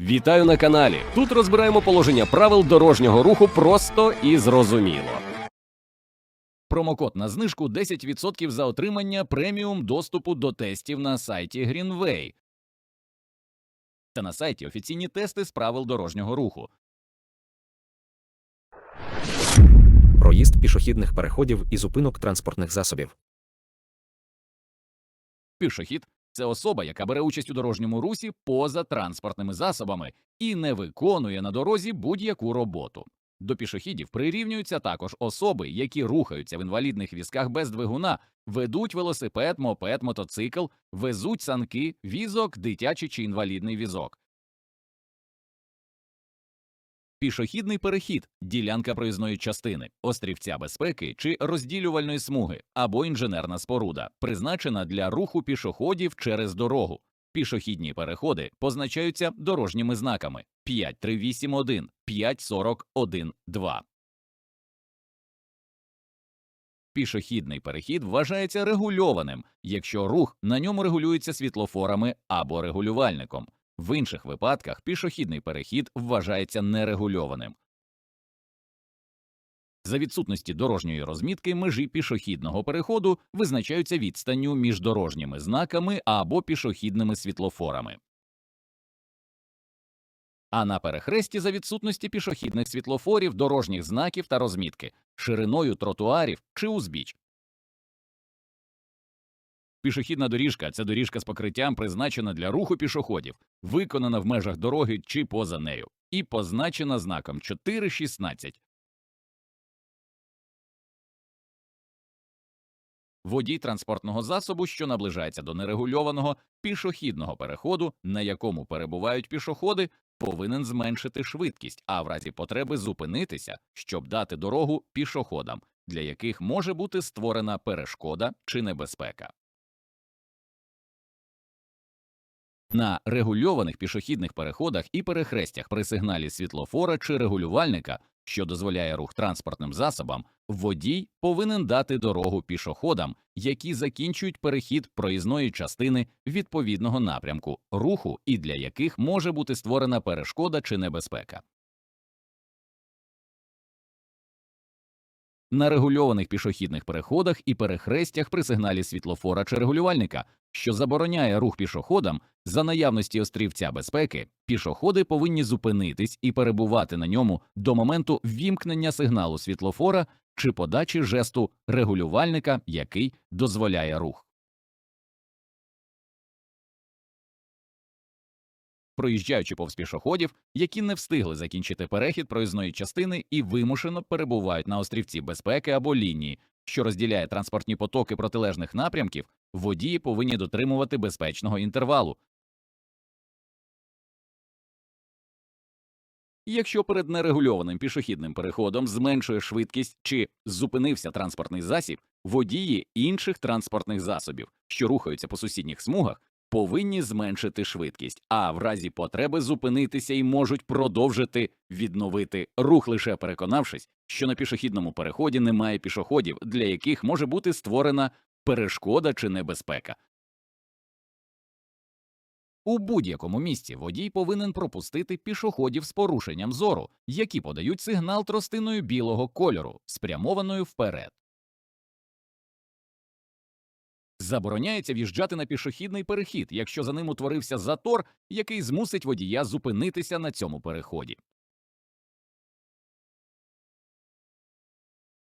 Вітаю на каналі. Тут розбираємо положення правил дорожнього руху просто і зрозуміло. Промокод на знижку 10% за отримання преміум доступу до тестів на сайті Greenway та на сайті офіційні тести з правил дорожнього руху. проїзд пішохідних переходів і зупинок транспортних засобів. Пішохід це особа, яка бере участь у дорожньому русі поза транспортними засобами і не виконує на дорозі будь-яку роботу. До пішохідів прирівнюються також особи, які рухаються в інвалідних візках без двигуна, ведуть велосипед, мопед, мотоцикл, везуть санки, візок, дитячий чи інвалідний візок. Пішохідний перехід ділянка проїзної частини, острівця безпеки чи розділювальної смуги або інженерна споруда, призначена для руху пішоходів через дорогу. Пішохідні переходи позначаються дорожніми знаками 5381, 5412. Пішохідний перехід вважається регульованим, якщо рух на ньому регулюється світлофорами або регулювальником. В інших випадках пішохідний перехід вважається нерегульованим. За відсутності дорожньої розмітки межі пішохідного переходу визначаються відстанню між дорожніми знаками або пішохідними світлофорами. А на перехресті за відсутності пішохідних світлофорів, дорожніх знаків та розмітки, шириною тротуарів чи узбіч. Пішохідна доріжка це доріжка з покриттям, призначена для руху пішоходів, виконана в межах дороги чи поза нею, і позначена знаком 4.16. Водій транспортного засобу, що наближається до нерегульованого пішохідного переходу, на якому перебувають пішоходи, повинен зменшити швидкість, а в разі потреби зупинитися, щоб дати дорогу пішоходам, для яких може бути створена перешкода чи небезпека. На регульованих пішохідних переходах і перехрестях при сигналі світлофора чи регулювальника, що дозволяє рух транспортним засобам, водій повинен дати дорогу пішоходам, які закінчують перехід проїзної частини відповідного напрямку руху і для яких може бути створена перешкода чи небезпека. На регульованих пішохідних переходах і перехрестях при сигналі світлофора чи регулювальника, що забороняє рух пішоходам, за наявності острівця безпеки, пішоходи повинні зупинитись і перебувати на ньому до моменту ввімкнення сигналу світлофора чи подачі жесту регулювальника, який дозволяє рух. Проїжджаючи повз пішоходів, які не встигли закінчити перехід проїзної частини і вимушено перебувають на острівці безпеки або лінії, що розділяє транспортні потоки протилежних напрямків, водії повинні дотримувати безпечного інтервалу. Якщо перед нерегульованим пішохідним переходом зменшує швидкість чи зупинився транспортний засіб, водії інших транспортних засобів, що рухаються по сусідніх смугах, повинні зменшити швидкість, а в разі потреби зупинитися і можуть продовжити відновити рух, лише переконавшись, що на пішохідному переході немає пішоходів, для яких може бути створена перешкода чи небезпека. У будь-якому місці водій повинен пропустити пішоходів з порушенням зору, які подають сигнал тростиною білого кольору, спрямованою вперед. Забороняється в'їжджати на пішохідний перехід, якщо за ним утворився затор, який змусить водія зупинитися на цьому переході.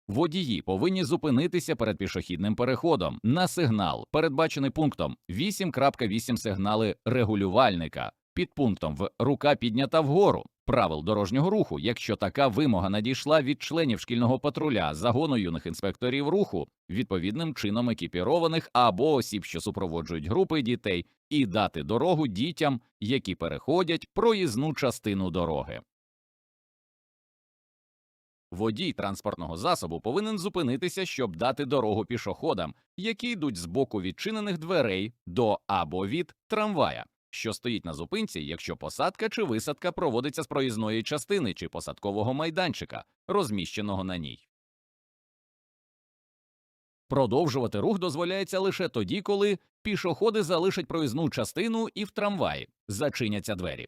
Водії повинні зупинитися перед пішохідним переходом. На сигнал, передбачений пунктом 8.8 сигнали регулювальника, під пунктом в рука піднята вгору правил дорожнього руху, якщо така вимога надійшла від членів шкільного патруля, загону юних інспекторів руху, відповідним чином екіпірованих або осіб, що супроводжують групи дітей, і дати дорогу дітям, які переходять проїзну частину дороги. Водій транспортного засобу повинен зупинитися, щоб дати дорогу пішоходам, які йдуть з боку відчинених дверей до або від трамвая, що стоїть на зупинці, якщо посадка чи висадка проводиться з проїзної частини чи посадкового майданчика, розміщеного на ній. Продовжувати рух дозволяється лише тоді, коли пішоходи залишать проїзну частину і в трамваї зачиняться двері.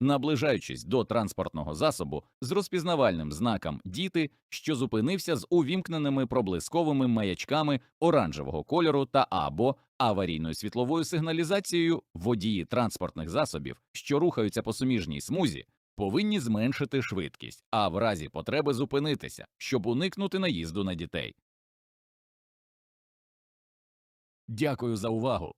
Наближаючись до транспортного засобу з розпізнавальним знаком діти, що зупинився з увімкненими проблисковими маячками оранжевого кольору та або аварійною світловою сигналізацією, водії транспортних засобів, що рухаються по суміжній смузі, повинні зменшити швидкість, а в разі потреби зупинитися, щоб уникнути наїзду на дітей. Дякую за увагу.